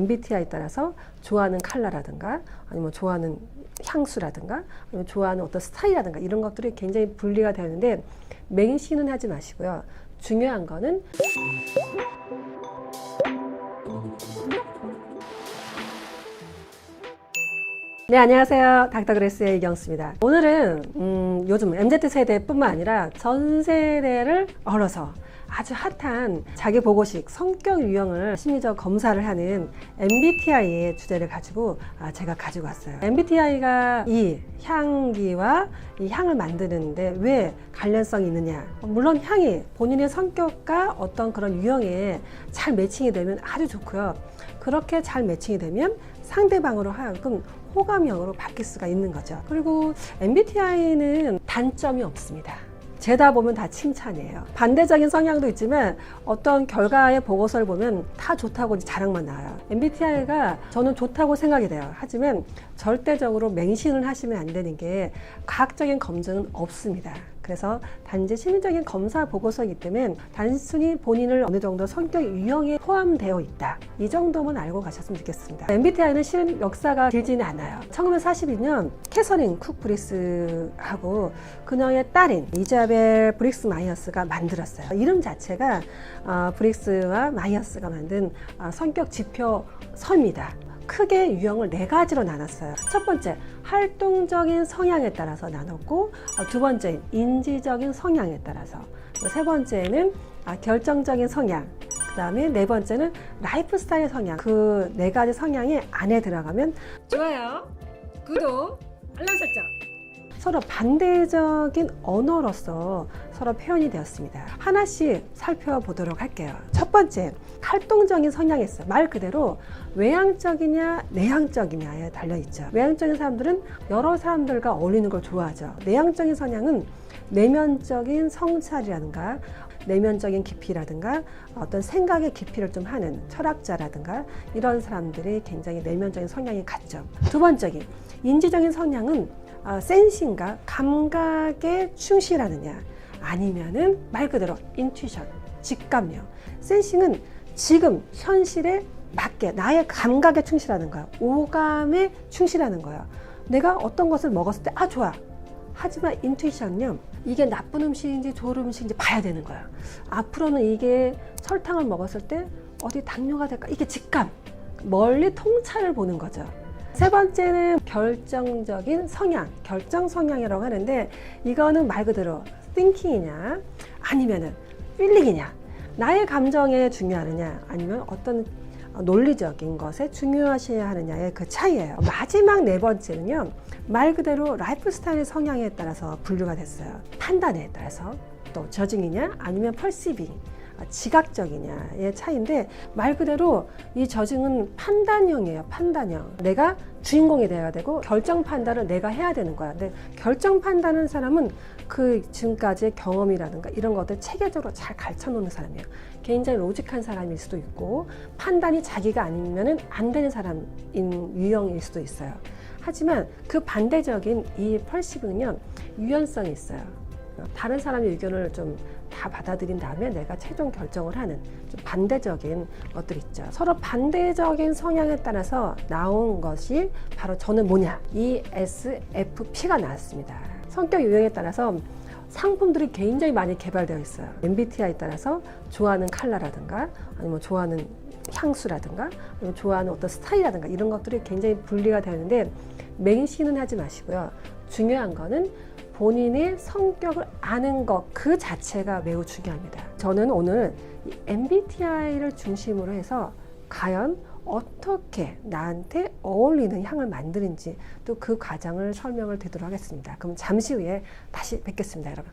MBTI에 따라서 좋아하는 컬러라든가 아니면 좋아하는 향수라든가 아니면 좋아하는 어떤 스타일이라든가 이런 것들이 굉장히 분리가 되는데 맹신은 하지 마시고요. 중요한 거는 네, 안녕하세요. 닥터그레스의 이경수입니다. 오늘은 음, 요즘 MZ세대뿐만 아니라 전 세대를 얼어서 아주 핫한 자기 보고식 성격 유형을 심리적 검사를 하는 MBTI의 주제를 가지고 아, 제가 가지고 왔어요. MBTI가 이 향기와 이 향을 만드는데 왜 관련성이 있느냐? 물론 향이 본인의 성격과 어떤 그런 유형에 잘 매칭이 되면 아주 좋고요. 그렇게 잘 매칭이 되면 상대방으로 하여금 호감형으로 바뀔 수가 있는 거죠. 그리고 MBTI는 단점이 없습니다. 재다 보면 다 칭찬이에요. 반대적인 성향도 있지만 어떤 결과의 보고서를 보면 다 좋다고 자랑만 나와요. MBTI가 저는 좋다고 생각이 돼요. 하지만 절대적으로 맹신을 하시면 안 되는 게 과학적인 검증은 없습니다. 그래서 단지 심리적인 검사 보고서이기 때문에 단순히 본인을 어느 정도 성격 유형에 포함되어 있다. 이 정도만 알고 가셨으면 좋겠습니다. MBTI는 실은 역사가 길지는 않아요. 1942년 캐서린 쿡 브릭스하고 그녀의 딸인 이자벨 브릭스 마이어스가 만들었어요. 이름 자체가 어, 브릭스와 마이어스가 만든 어, 성격 지표 서입니다. 크게 유형을 네 가지로 나눴어요. 첫 번째, 활동적인 성향에 따라서 나눴고, 어, 두 번째, 인지적인 성향에 따라서, 세 번째는 아, 결정적인 성향, 그 다음에 네 번째는 라이프 스타일 성향. 그 네 가지 성향이 안에 들어가면 좋아요, 구독, 알람 설정. 서로 반대적인 언어로서 서로 표현이 되었습니다. 하나씩 살펴보도록 할게요. 첫 번째, 활동적인 성향이 있어요. 말 그대로 외향적이냐 내향적이냐에 달려있죠. 외향적인 사람들은 여러 사람들과 어울리는 걸 좋아하죠. 내향적인 성향은 내면적인 성찰이라든가 내면적인 깊이라든가 어떤 생각의 깊이를 좀 하는 철학자라든가 이런 사람들이 굉장히 내면적인 성향이 같죠. 두 번째인 인지적인 성향은 어, 센싱과 감각에 충실하느냐 아니면은 말 그대로 인투이션 직감력. 센싱은 지금 현실에 맞게 나의 감각에 충실하는 거야. 오감에 충실하는 거야. 내가 어떤 것을 먹었을 때 아 좋아 하지만 인투이션은요 이게 나쁜 음식인지 좋은 음식인지 봐야 되는 거야 앞으로는 이게 설탕을 먹었을 때 어디 당뇨가 될까? 이게 직감. 멀리 통찰을 보는 거죠. 세 번째는 결정적인 성향, 결정 성향이라고 하는데 이거는 말 그대로 thinking이냐 아니면은 feeling이냐. 나의 감정에 중요하느냐 아니면 어떤 논리적인 것에 중요하셔야 하느냐의 그 차이예요. 마지막 네 번째는요. 말 그대로 라이프 스타일의 성향에 따라서 분류가 됐어요. 판단에 따라서 또 저징이냐 아니면 펄시빙 지각적이냐의 차이인데 말 그대로 이 저증은 판단형이에요. 판단형. 내가 주인공이 돼야 되고 결정 판단을 내가 해야 되는 거야. 근데 결정 판단하는 사람은 그 지금까지의 경험이라든가 이런 것들 체계적으로 잘 가르쳐 놓는 사람이에요. 굉장히 로직한 사람일 수도 있고 판단이 자기가 아니면은 안 되는 사람인 유형일 수도 있어요. 하지만 그 반대적인 이 펄시브는요 유연성이 있어요. 다른 사람의 의견을 좀 다 받아들인 다음에 내가 최종 결정을 하는 좀 반대적인 것들 있죠. 서로 반대적인 성향에 따라서 나온 것이 바로 저는 뭐냐? ESFP가 나왔습니다. 성격 유형에 따라서 상품들이 굉장히 많이 개발되어 있어요. MBTI에 따라서 좋아하는 컬러라든가 아니면 좋아하는 향수라든가 아니면 좋아하는 어떤 스타일이라든가 이런 것들이 굉장히 분리가 되는데 맹신은 하지 마시고요. 중요한 거는 본인의 성격을 아는 것 그 자체가 매우 중요합니다. 저는 오늘 이 MBTI를 중심으로 해서 과연 어떻게 나한테 어울리는 향을 만드는지 또 그 과정을 설명을 드리도록 하겠습니다. 그럼 잠시 후에 다시 뵙겠습니다, 여러분.